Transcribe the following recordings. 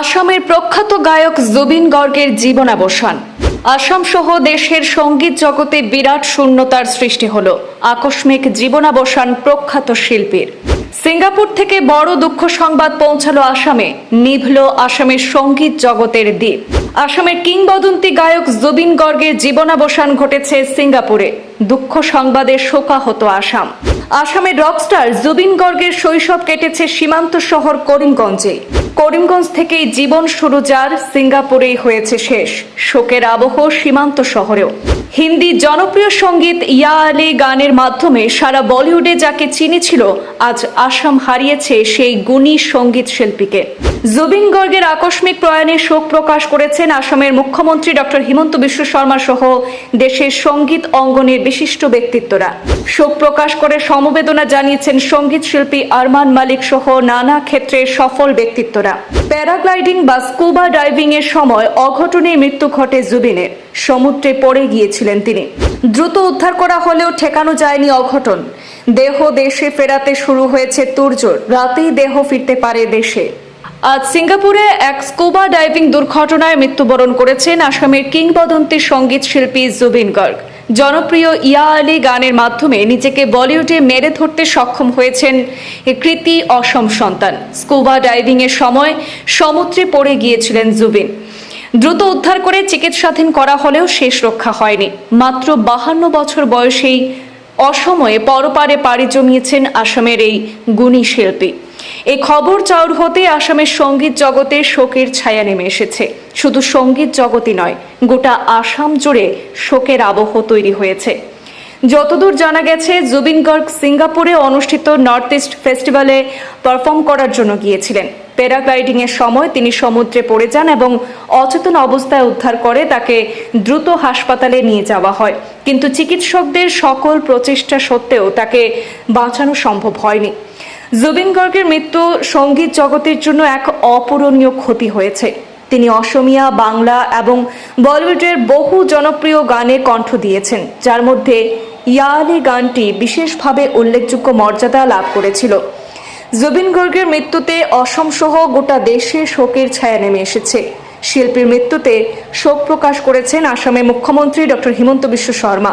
আসামের প্রখ্যাত গায়ক জুবিন গর্গের জীবনাবসান। আসাম সহ দেশের সংগীত জগতে বিরাট শূন্যতার সৃষ্টি হল আকস্মিক জীবনাবসান প্রখ্যাত শিল্পীর। সিঙ্গাপুর থেকে বড় দুঃখ সংবাদ পৌঁছালো আসামে, নিভল আসামের সংগীত জগতের দ্বীপ। আসামের কিংবদন্তি গায়ক জুবিন গর্গের জীবনাবসান ঘটেছে সিঙ্গাপুরে। দুঃখ সংবাদে শোকাহত আসাম। আসামের রকস্টার জুবিন গর্গের শৈশব কেটেছে সীমান্ত শহর করিমগঞ্জে। করিমগঞ্জ থেকেই জীবন শুরু যার, সিঙ্গাপুরেই হয়েছে শেষ। শোকের আবহ সীমান্ত শহরেও। হিন্দি জনপ্রিয় সংগীত ইয়া আলী গানের মাধ্যমে সারা বলিউডে যাকে চিনেছিল আজ আসাম হারিয়েছে সেই গুণী সংগীত শিল্পীকে। জুবিন গর্গের আকস্মিক প্রয়াণে শোক প্রকাশ করেছেন আসামের মুখ্যমন্ত্রী ডক্টর হিমন্ত বিশ্ব শর্মা সহ দেশের সংগীত অঙ্গনের বিশিষ্ট ব্যক্তিত্বরা। শোক প্রকাশ করে সমবেদনা জানিয়েছেন সংগীত শিল্পী আরমান মালিক সহ নানা ক্ষেত্রে সফল ব্যক্তিত্বরা। প্যারাগ্লাইডিং বা স্কুবা ডাইভিং এর সময় অঘটনে মৃত্যু ঘটে জুবিনের। সমুদ্রে পড়ে গিয়েছিলেন তিনি। দ্রুত উদ্ধার করা হলেও ঠেকানো যায়নি অঘটন। দেহ দেশে ফেরাতে শুরু হয়েছে তুরজোর রাতেই দেহ ফিরতে পারে দেশে। আজ সিঙ্গাপুরে এক স্কুবা ডাইভিং দুর্ঘটনায় মৃত্যুবরণ করেছেন আসামের কিংবদন্তি সংগীত শিল্পী জুবিন গর্গ। জনপ্রিয় ইয়া আলী গানের মাধ্যমে নিজেকে বলিউডে মেরে ধরতে সক্ষম হয়েছেন কৃতি অসম সন্তান। স্কুবা ডাইভিং এর সময় সমুদ্রে পড়ে গিয়েছিলেন জুবিন। দ্রুত উদ্ধার করে চিকিৎসাধীন করা হলেও শেষ রক্ষা হয়নি। মাত্র বাহান্ন বছর বয়সেই অসময়ে পরপারে পাড়ি জমিয়েছেন আসামের এই গুণী শিল্পী। এই খবর চাউর হতে আসামের সংগীত জগতে শোকের ছায়া নেমে এসেছে। শুধু সংগীত জগতই নয়, গোটা আসাম জুড়ে শোকের আবহ তৈরি হয়েছে। যতদূর জানা গেছে, জুবিন গর্গ সিঙ্গাপুরে অনুষ্ঠিত নর্থ ইস্ট ফেস্টিভ্যালে পারফর্ম করার জন্য গিয়েছিলেন। প্যারাগ্লাইডিং এর সময় তিনি সমুদ্রে পড়ে যান এবং অচেতন অবস্থায় উদ্ধার করে তাকে দ্রুত হাসপাতালে নিয়ে যাওয়া হয়। কিন্তু চিকিৎসকদের সকল প্রচেষ্টা সত্ত্বেও তাকে বাঁচানো সম্ভব হয়নি। জুবিন গর্গের মৃত্যু সংগীত জগতের জন্য এক অপূরণীয় ক্ষতি হয়েছে। তিনি অসমিয়া, বাংলা এবং বলিউডের বহু জনপ্রিয় গানে কণ্ঠ দিয়েছেন, যার মধ্যে ইয়ালি গানটি বিশেষভাবে উল্লেখযোগ্য মর্যাদা লাভ করেছিল। জুবিন গর্গের মৃত্যুতে অসম সহ গোটা দেশে শোকের ছায়া নেমে এসেছে। শিল্পীর মৃত্যুতে শোক প্রকাশ করেছেন আসামের মুখ্যমন্ত্রী ডক্টর হিমন্ত বিশ্ব শর্মা।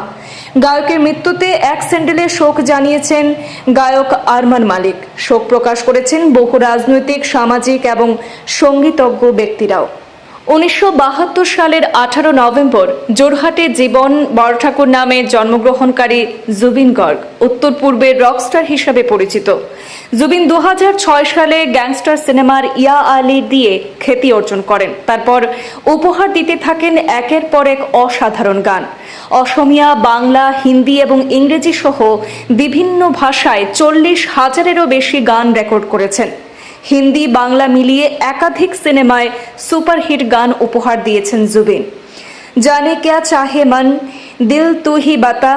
গায়কের মৃত্যুতে এক স্যান্ডেলে শোক জানিয়েছেন গায়ক আরমান মালিক। শোক প্রকাশ করেছেন বহু রাজনৈতিক, সামাজিক এবং সঙ্গীতজ্ঞ ব্যক্তিরাও। উনিশশো বাহাত্তর সালের আঠারো নভেম্বর জোরহাটে জীবন বড় ঠাকুর নামে জন্মগ্রহণকারী জুবিন গর্গ উত্তর পূর্বের রকস্টার হিসাবে পরিচিত। জুবিন দু হাজার ছয় সালে গ্যাংস্টার সিনেমার ইয়া আলী দিয়ে খ্যাতি অর্জন করেন। তারপর উপহার দিতে থাকেন একের পর এক অসাধারণ গান। অসমিয়া, বাংলা, হিন্দি এবং ইংরেজি সহ বিভিন্ন ভাষায় চল্লিশ হাজারেরও বেশি গান রেকর্ড করেছেন। হিন্দি, বাংলা মিলিয়ে একাধিক সিনেমায় সুপারহিট গান উপহার দিয়েছেন জুবিন। জানে ক্যা চাহে মন, দিল তু হি বাতা,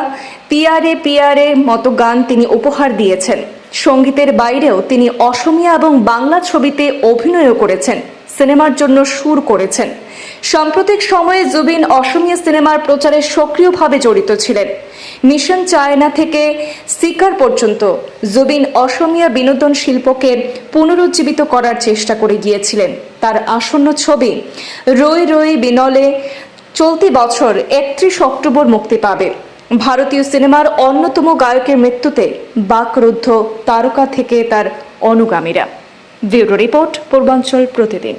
পিয়ারে পিয়ারে মতো গান তিনি উপহার দিয়েছেন। সঙ্গীতের বাইরেও তিনি অসমিয়া এবং বাংলা ছবিতে অভিনয়ও করেছেন, সিনেমার জন্য সুর করেছেন। সাম্প্রতিক সময়ে জুবিন অসমীয়া সিনেমার প্রচারে সক্রিয়ভাবে জড়িত ছিলেন। মিশন চায়না থেকে সিকার পর্যন্ত জুবিন অসমীয়া বিনোদন শিল্পকে পুনরুজ্জীবিত করার চেষ্টা করে গিয়েছিলেন। তার আসন্ন ছবি রই রই বিনলে চলতি বছর একত্রিশ অক্টোবর মুক্তি পাবে। ভারতীয় সিনেমার অন্যতম গায়কের মৃত্যুতে বাকরুদ্ধ তারকা থেকে তার অনুগামীরা। ব্যুরো রিপোর্ট পূর্বাঞ্চল প্রতিদিন।